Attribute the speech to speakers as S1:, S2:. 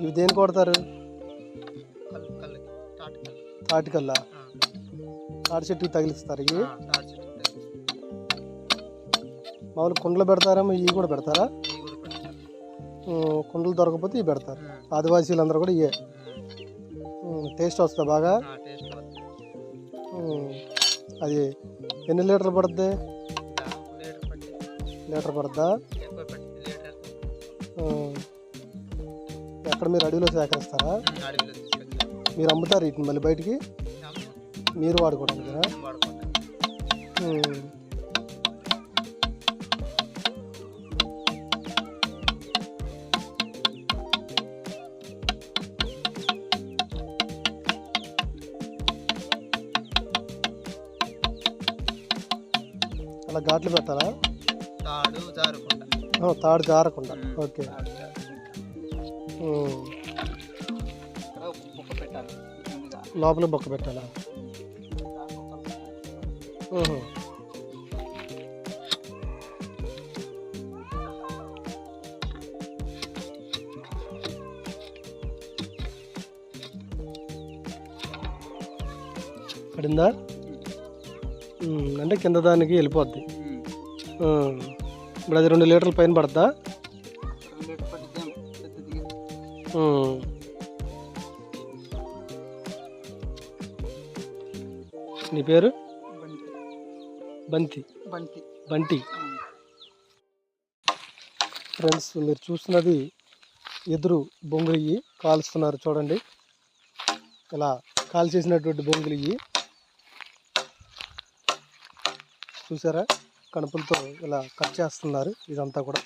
S1: ఇవి దేని కొడతారు తాటికల్లా. తాటి చెట్టుకి తగిలిస్తారు ఇవి. మామూలు కుండలు పెడతారేమో ఇవి కూడా పెడతారా? కుండలు దొరకకపోతే ఇవి పెడతారు.
S2: ఉమ్,
S1: ఆదివాసీలందరూ కూడా ఇవే. టేస్ట్ వస్తుందా బాగా? అది ఎన్ని లీటర్లు
S2: ఒక లీటర్ పట్టి
S1: ఎక్కడ మీరు అడవిలో సేకరిస్తారా? మీరు అమ్ముతారు వీటిని మళ్ళీ బయటికి. మీరు వాడుకోవడానికి
S2: వాడుకుంటాం
S1: అలా ఘాట్లు పెట్టాలా?
S2: తాడు
S1: తాడు జారకుండా. ఓకే. లోపల బొక్క పెట్టాలా?
S2: దానికి
S1: పడిందా? అంటే కింద దానికి వెళ్ళిపోద్ది. ఇప్పుడు అది రెండు లీటర్ల పైన పడద్దా? నీ పేరు?
S2: బంతి.
S1: బంతి.
S2: బంతి.
S1: బంటి. ఫ్రెండ్స్ మీరు చూస్తున్నది ఎదురు బొంగులు కాలుస్తున్నారు చూడండి. ఇలా కాల్ చేసినటువంటి బొంగులు ఇవి చూసారా? కణుపులతో ఇలా కట్ చేస్తున్నారు ఇదంతా కూడా.